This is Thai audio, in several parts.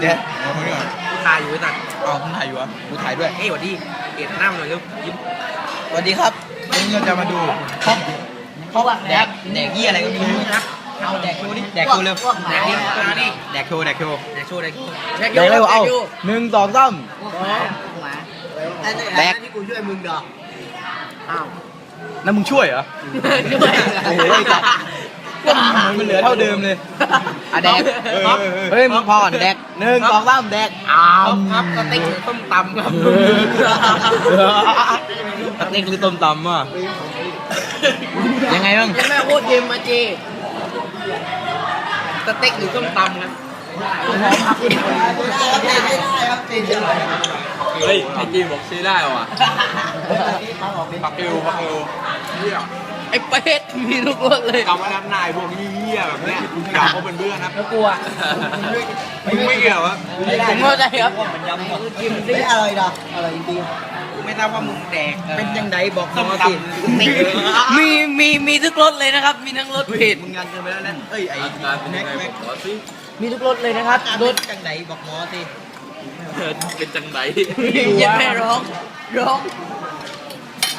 เดี๋ยวเอาคนนี้ก่อนถ่ายอยู่ตัดเอาคุณถ่ายอยู่เหรอะกูถ่ายด้วย เฮ้ยสวัสดีเอ็ดหน้ามันหน่อยเร็วยิ้มสวัสดีครับวันนี้เราจะมาดูเพราะว่าแดกแดกยี่อะไรก็ไม่รู้นะเอาแดกโชว์ดิแดกโชว์เร็วแดกดิมาดิแดกโชว์แดกโชว์แดกโชว์แดกโชว์แดกเร็วเอาหนึ่งสองสามแดกที่กูช่วยมึงดอกอ้าวนั่นมึงช่วยเหรอ ช่วยโอ้โหไอ้สัตว์ มันเหลือเท่าเดิมเลยอะแดกเออเออเออเฮ้ยมึงพอก่อนแดกหนึ่งสองสามแดกอ้าควรับครับสเต็กหรือต้มตำครับสเต็กหรือต้มตำอะยังไงบ้างยังแม่โคตรเกมมาเจสเต็กหรือต้มตำครับเฮ้ยไอจีบอกซื้อได้ว่ะปักเอวปักเอวเหี้ย ไอ้เป็ดมีลูกรถเลยกำมานับนายพวกนี้เหี้ยแบบเนี้ยกำเขาเป็นเพื่อนนะกลัวมึงไม่เกี่ยววะผมเข้าใจครับไม่อร่อยดอกไม่ทราบว่ามึงแดกเป็นยังไงบอกต้มมาตสิำมีมีมีทุกรสเลยนะครับ มีทั้งรสเผ็ดมึงงานเกินไปแล้วนะเอ้ยไอ้การเป็นยังไงบอกขอสิมีทุกรสเลยนะครับรสจังไหนบอกหมอสิเป็นจังไหนยังไม่ร้องร้อง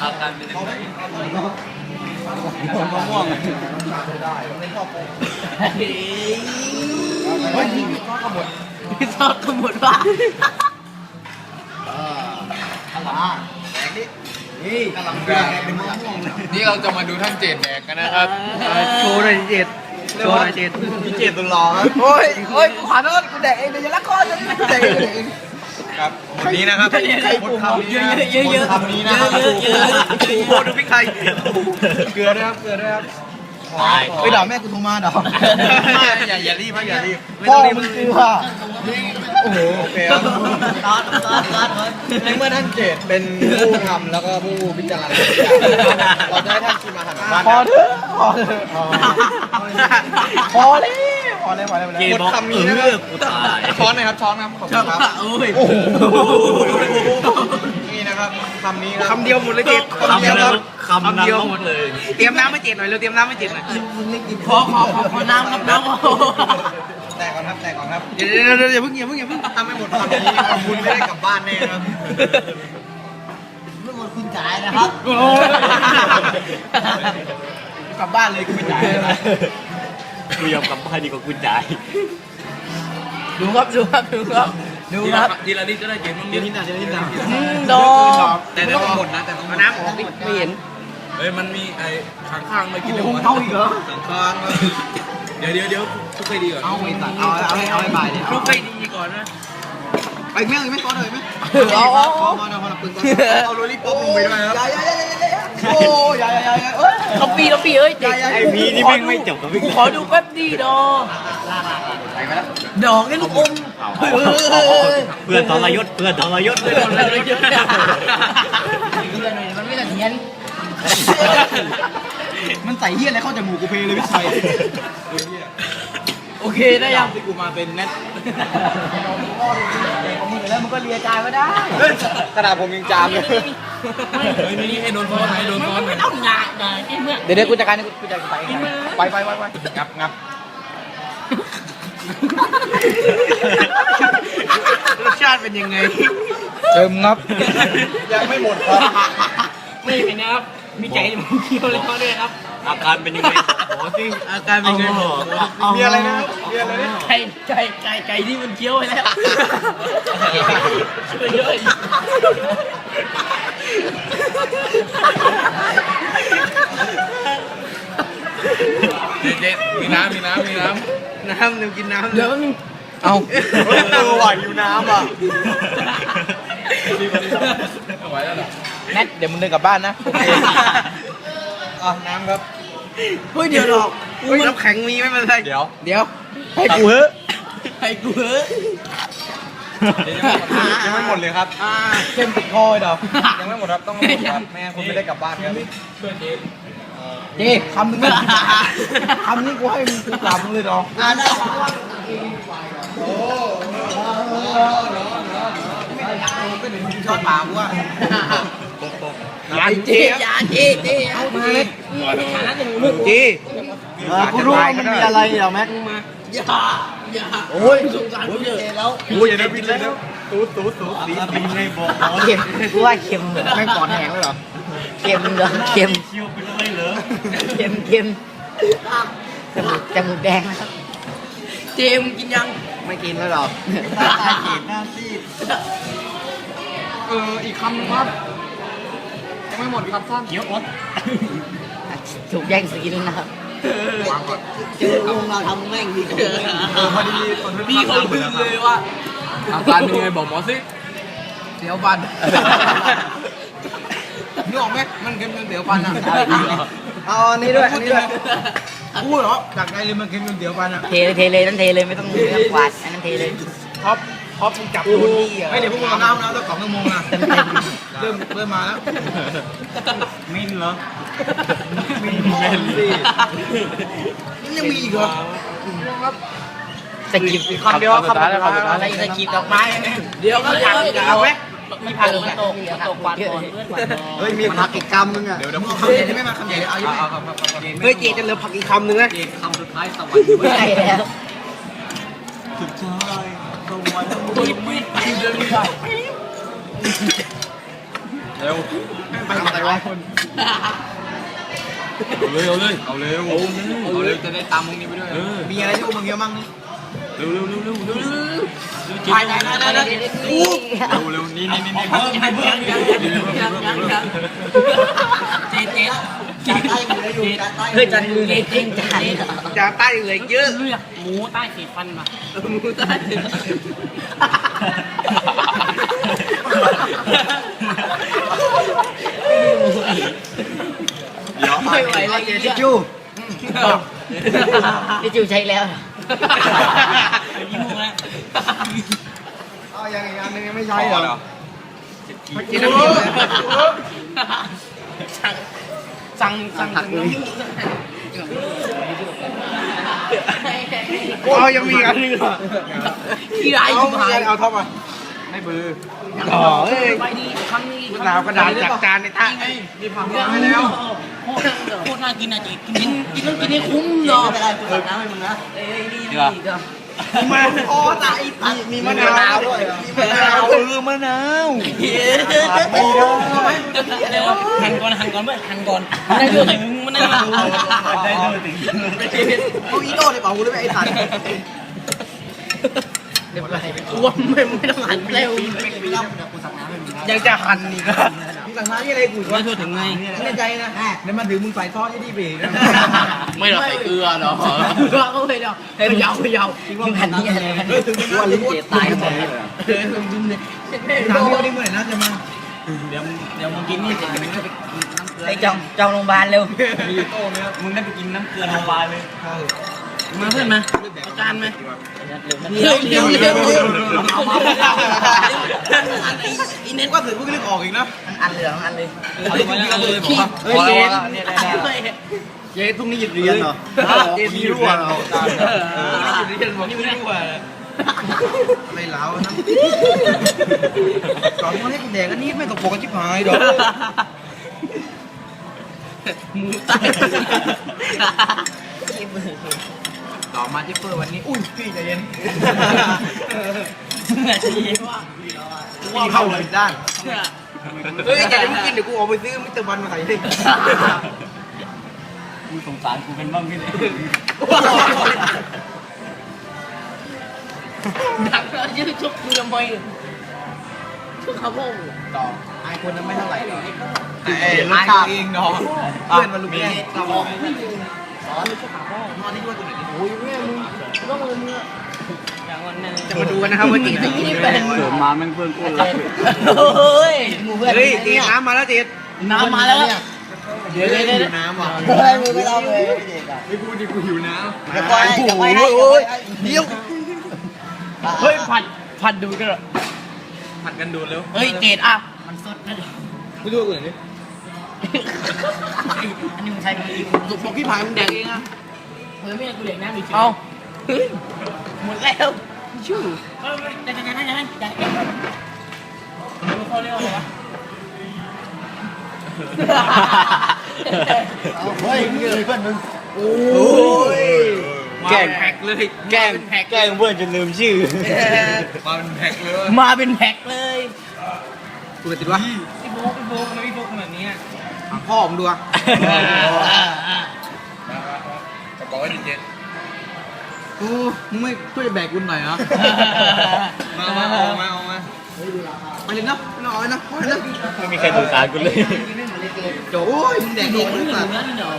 อาการเป็นยังไง มะม่วงเฮ้ยมีซอสขมวดว่านี่กำลังเป็นมะม่วงนี่เราจะมาดูท่านเจดแดกกันนะครับโชว์หน่อยเจ็ดโชว์หน่อยเจ็ดพี่เจตตัวรอครับโอ้ยโอ้ยกูขอโทษกูแดกเองเดี๋ยวจะละครจะไม่แดกเอง ครับวันนี้นะครับบทคำนี้เยอะนะเยอะเยอะบทคำนี้นะครับเยอะเยอะเยอะโอ้ดูพี่ไข่เกลือด้วยครับเกลือด้วยครับไปด่าแม่กูโทรมาด่าอย่าอย่ารีบครับอย่ารีบพ่อมึงคือว่าโอ้โหโอเคครับตอนตอนตอนในเมื่อท่านเจดเป็นผู้ทำแล้วก็ผู้พิจารณาเราจะให้ท่านชิมอาหารของบ้านพอเถอะพอเถอะพอเลย พอเลยพอเลยพอเลยบทคำนี้นะครับช้อนหน่อยครับช้อนครับขอบคุณครับโอ้ยโอ้โหนี่นะครับคำนี้ครับคำเดียวหมดเลยเจ็ดคำเดียวครับคำเดียวหมดเลย เตรียมน้ำไม่เจ็ดหน่อยเร็วเตรียมน้ำไม่เจ็ดหน่อยขอขอขอขอน้ำครับน้ำแตกก่อนครับแตกก่อนครับเดี๋ยวเดี๋ยวเดี๋ยวอย่าเพิ่งอย่าเพิ่งอย่าเพิ่งถ้าไม่หมดคำนี้คุณไม่ได้กลับบ้านแน่ครับไม่หมดคุณจ่ายนะครับกลับบ้านเลยกูไม่จ่ายเลย กูยอมกลับบ้านดีกว่ากูจ่ายดูครับดูครับดูครับดูครับทีละนิดก็ได้เก็บมั้งเดี๋ยวนิดหน่อยเดี๋ยวนิดหน่อยอืมดอกแต่ต้องหมดนะแต่ต้องเอาน้ำออกดิไม่เห็นเฮ้ยมันมีไอ้ข้างข้างไม่กินคงเข้าอีกเหรอข้างข้างเดี๋ยวเดี๋ยวเดี๋ยวทุกไปดีก่อนเอาไอ้สัตว์เอาเอาให้เอาให้บ่ายดิลูกไปดีก่อนนะไปแม่งไม่ก้อนเลยไหมเอาเอาพอเอาพอนะพอนะปึงก่อนเอาโรลลี่ป๊อปลงไปด้วยครับ ยายายายายาอ้ยายายายาเอ้ยเราปีเราปีเอ้ยเด็กไอ้พีนี่แม่งไม่จบกับพี่ขอดูแป๊บดีดอกดอกนี่ลูกอมเพื่อนทรยศเพื่อนทรยศเพื่อนทรยศมันไม่ละเทียนมันใส่เฮี้ยอะไรเข้าจมูกกูเพลเลยพี่ชัยโอเคได้ยังที่กูมาเป็นแนท แล้วมันก็เลียจายมาได้ ขนาดผมยังจามเลยเฮ้ยนี่ให้โดนฟ้อนให้โดนฟ้อนหน่อยต้องงาหน่อยไอ้เมื่อเดี๋ยวเดี๋ยวกูจัดการกูจัดการไปไปไปไปงับงับรสชาติเป็นยังไงเติมงับ ยังไม่หมดครับ ไม่เป็นนะครับ มีใจมึงเคี้ยวเลยเขาด้วยครับ อาการเป็นยังไง โอ้สิอาการเป็นไงมีอะไรนะมีอะไรนะไก่ไก่ไก่ไก่ที่มันเคี้ยวไปแล้วช่วยด้วยเจ๊มีน้ำมีน้ำมีน้น้ำหนึ่งกินน้ำเดี๋ยวมึงเอาำเออไหวอยู่น้ำอะไหวแล้วเหรอแนทเดี๋ยวมึงเดินกลับบ้านนะอะน้ำครับ เฮ้ยเดี๋ยวหรอกอุ้ยน้ำแข็งมีไม่เป็นไรเดี๋ยว เดี๋ยว ให้กูเหอะให้กูเถอะยังไม่หมดเลยครับ อ่า เส้นติดคอเดี๋ยวยังไม่หมดครับ ต้องหมดครับไม่งั้นคุณไม่ได้กลับบ้านครับเจ๊คำนึงนะคำนี้กูให้มึงกูกลับมึงเลยดอกอ่าได้ชอบปากกูอะ ยาเจ๊ยาเจ๊เจ๊เอามาเลยจีกูรู้ว่ามันมีอะไรเหรอแม็กมาอย่าโอ้ยสงสารพี่เจดแล้วโอ้ยนะบินแล้วตูดตูดตูดดีบินในบ่อเค็มกูว่าเค็มไม่ปอดแหงเลยเหรอเค็มเหรอเค็มคิวเป็นอะไรเหรอเค็มเค็มจมูกจมูกแดงนะครับเจมกินยังไม่กินแล้วหรอตาเขียนหน้าซีดเอออีกคำครับ ยังไม่หมดครับท่านเกี๊ยวอดถูกแย่งสกินนะครับวางก่อนเจอลุงเราทำแม่งดีกว่าเออพอดีตอนพี่เขาพึ่งเลยว่าอาการเป็นยังไงบอกหมอสิเดี๋ยวฟันนึกออกไหมมันเค็มจนเดี๋ยวฟันอะเอาอันนี้ด้วยอันนี้ด้วยพูดเหรอจากใจเลยมันเค็มจนเดี๋ยวฟันอะเทเลยเทเลยนั่นเทเลยไม่ต้องไม่ต้องกวาดอันนั้นเทเลยท็อป ท็อปมึงจับโดนนี่อะเฮ้ยเดี๋ยวพวกมึงเอาน้ำน้ำสักสองชั่วโมงนะเต็มเต็มเริ่มเริ่มมาแล้วมินเหรอมีแมนสิยังมีอีกเหรอสกิปคำเดียวคำสุดท้ายแล้วคำสุดท้ายอะไรสกิปดอกไม้นะเดี๋ยวก็ผักอีกเอาไหมมีผักอีกตกตกกวาดก่อนเฮ้ยมีผักอีกคำนึงอะเดี๋ยวเดี๋ยวมึงเอาคำใหญ่ได้ไหมมาคำใหญ่เอาเอาเอาเฮ้ยเจจะเหลือผักอีกคำหนึ่งนะคำสุดท้ายสวรรค์ไม่ใช่แล้วสุดท้าย สวรรค์เร็วไปอะไรวะเอาเลยเอาเลยเอาเร็วเอาเร็วจะได้ตามมึงนี้ไปด้วยมีอะไรที่พวกมึงเยอะมั่งเร็วเร็วเร็วเร็วเร็ว ไปไหนไหนไหนไหนเร็วเร็วนี่นี่นี่นี่เพิ่มให้เพิ่มเจเจจานใต้เหลืออยู่จานใต้เฮ้ยจันมือเล่นจานจานใต้เหลือเยอะเลือกหมูใต้สีฟันมาหมูใต้เดี๋ยวไม่ไหวแล้วเจทิชชู่พี่จิวใช้แล้วยิ้มมุกแล้ว เอาอย่างอีกอันนึงยังไม่ใช่เหรอกินน้ำเย็นเลยสั่งสั่งสั่งเอายังมีอันนึงเหรอที่ไรเอาชิบหายเอาท็อปอะไม่บืออ๋อเฮ้ยไปดีคำนี้หนาวกระดาษจัดการในท่าไอ้ดีผักมาแล้วโคตรน่ากินอะจีกินกินต้องกินให้คุ้มเนาะไม่เป็นไรกูตักน้ำให้มึงนะเอ้ยนี่นี่ก็ มาโอ้ตายมีมะนาวด้วยมีมะนาวเออมะนาวไม่ได้เดี๋ยวหั่นก่อนหั่นก่อนเพื่อนหั่นก่อนไม่ได้เรื่องไหนมึงมันได้เรื่องได้ด้วยถึงเอาอีโต้ในเป๋ากูได้ไหมไอ้สัตว์เรียบร้อยอ้วนไม่ไม่ต้องหันเร็วยังจะหันอีกอะ สั่งน้ำยี่อะไรกูไม่ทั่วถึงไงแน่ใจนะเดี๋ยวมันถือมึงใส่ซอสที่ดีเบรกนะไม่หรอกใส่เกลือเนาะเกลือเขาเลยเนาะเฮ้ยยาวเยาวมึงหันนี่อะไรกันเฮ้ยถึงว่าลิ้นเจตายหมดเลยเออถึงลิ้นเลยถามพี่ว่าได้เมื่อไหร่นะจะมาเดี๋ยวเดี๋ยวมึงกินนี่เสร็จมึงได้ไปกินน้ำเกลือไอ้จองจองโรงพยาบาลเร็วมีโต้เนี่ยมึงได้ไปกินน้ำเกลือโรงพยาบาลเลย มาเพื่อนมาเอาจานไหมเร็วเร็วเร็วเร็วเอามาอีเน็ตก็ถือพวกนึกออกอีกนะอันเหลืองอันเลยเอาเลยเอาเลยบอกว่าเฮ้ยเจ๊เนี่ยเจ๊พรุ่งนี้หยุดเรียนเหรอเจ๊พี่รั่วเหรอนี่ไม่รู้นี่ไม่รู้ว่าไม่เหลานะก่อนมันให้กูแดกอันนี้ไม่ตกปกกันชิบหายดอกหมูใต้ ต่อมาที่เฟอร์วันนี้ อุ้ยพี่ใจเย็นมึงอาจจะยิ้มว่าพี่เข้าเลยด้านเฮ้ยแกจะไม่กินเดี๋ยวกูออกไปซื้อมิสเตอร์บันมาใส่ให้กูสงสารกูเป็นบ้างพี่เนี่ยดักแล้วยืดชุบกูทำไมชุบข้าวโพดต่อไอคนนั้นไม่เท่าไหร่หรอกไอ้รสชาติเองเนาะเพื่อนมันรู้แค่เรา บอกสอนชุบขาพ่อนอนที่ด้วยตัวไหนโอ้ยแม่มึงอย่างวันนึงจะมาดูกันนะครับว่าจีจะกินยังไงเกิดมาแม่งเพื่อนกูรักเฮ้ยเพื่อนเฮ้ยจีน้ำมาแล้วจีน้ำมาแล้วเดี๋ยวเดี๋ยวน้ำอะเฮ้ยมือไม่ต้องเลยไม่พูดดิกูหิวน้เดี๋ยวปอยเดี๋ยวปล่อยเดี๋ยวเฮ้ยผัดผัดดูกันเหรอผัดกันดูเร็วเฮ้ยเจดอะมันสดนะดิกูดูอื่นดิ อันนี้มึงใช้มือสุกบอกพี่พายมึงแดกเองอะเฮ้ยไม่ได้กูเด็กน้ำดิเอาหมดแล้วชื่อเออได้ได้ได้ได้ได้เขาเรียกว่าอะไรวะเฮ้ยเพื่อนมึงโอ้ยแกล้งแพ็คเลยแกล้งแกล้งเพื่อนจนลืมชื่อ มาเป็นแพ็คเลย มาเป็นแพ็คเลยกูเลยติดวะพี่โบ๊กพี่โบ๊กทำไมพี่โบ๊กทำแบบ พ่อผมดูอะอ่าอ่าจะบอกว่าดีเจโอ้มึงไม่ช่วยแบกกูหน่อยเหรอ มามาเอามาเอามาไปเลยนะน้องเอาเลยนะพอเลยนะไม่มีใครสงสารกูเลย โอ้ยมึงแดกดนเลยสัตว์เนื้อนี่เนา